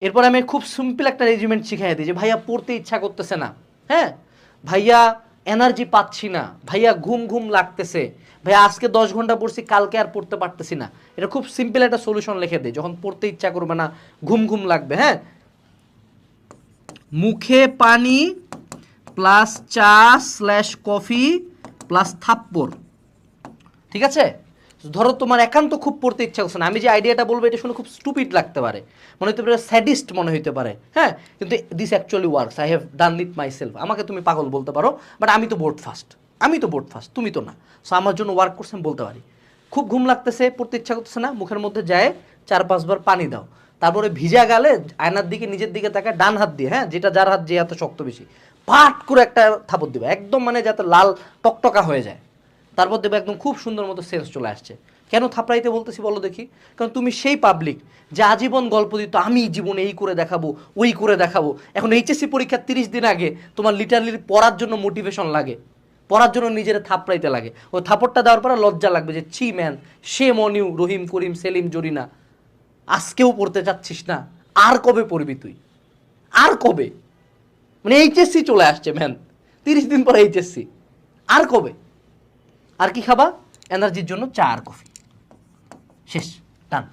এরপর আমি খুব সিম্পল একটা রেজিমেন্ট শিখাই দিই যে, ভাইয়া, পড়তে ইচ্ছা করতেছে না। হ্যাঁ? ভাইয়া এনার্জি পাচ্ছি না। ভাইয়া, ঘুম ঘুম লাগতেছে। ভাইয়া, আজকে দশ ঘণ্টা পড়ছি, কালকে আর পড়তে পারতেছি না। এটা খুব সিম্পল একটা সলিউশন লিখে দিই। যখন পড়তে ইচ্ছা করবে না, ঘুম ঘুম লাগবে হ্যাঁ? মুখে পানি প্লাস চা স্ল্যাশ কফি প্লাস থাপ্পড়। ঠিক আছে? ধরো তোমার একান্ত খুব পড়তে ইচ্ছা করছে না। আমি যে আইডিয়াটা বলব, এটা শুনে খুব স্টুপিড লাগতে পারে। মনে হতে পারে স্যাডিস্ট মনে হইতে পারে। হ্যাঁ? কিন্তু this actually works I have done it myself আমাকে তুমি পাগল বলতে পারো বাট আমি তো বোর্ড ফার্স্ট আমি তো বোর্ড ফার্স্ট তুমি তো না। সো আমার জন্য ওয়ার্ক করছে, আমি বলতে পারি। খুব ঘুম লাগতেছে, পড়তে ইচ্ছা করতেছে না। মুখের মধ্যে যায়, চার পাঁচবার পানি দাও। তারপরে ভিজা গালে আয়নার দিকে, নিজের দিকে তাকায়, ডান হাত দিয়ে হ্যাঁ? যেটা যার হাত, যে এত শক্ত বেশি। পাট করে একটা থাপড় দিবে। একদম মানে যাতে লাল টকটকা হয়ে যায়। তারপর দেখবে একদম খুব সুন্দর মতো সেন্স চলে আসছে। কেন থাপড়াইতে বলতেছি বলো দেখি? কারণ তুমি সেই পাবলিক যে আজীবন গল্প দিত, আমি জীবনে এই করে দেখাবো, ওই করে দেখাবো। এখন এইচএসসি পরীক্ষার তিরিশ দিন আগে তোমার লিটারলি পড়ার জন্য মোটিভেশন লাগে। পড়ার জন্য নিজের থাপড়াইতে লাগে। ওই থাপড়টা দেওয়ার পরে লজ্জা লাগবে যে, ছি ম্যান সে মনিউ, রহিম, করিম, সেলিম, জরিনা, আজকেও পড়তে চাচ্ছিস না। আর কবে পড়বি তুই? আর কবে? মানে এইচএসসি চলে আসছে ম্যান তিরিশ দিন পরে এইচএসসি আর কবে? আর কি খাবা? এনার্জির জন্য চা আর কফি। শেষ ডান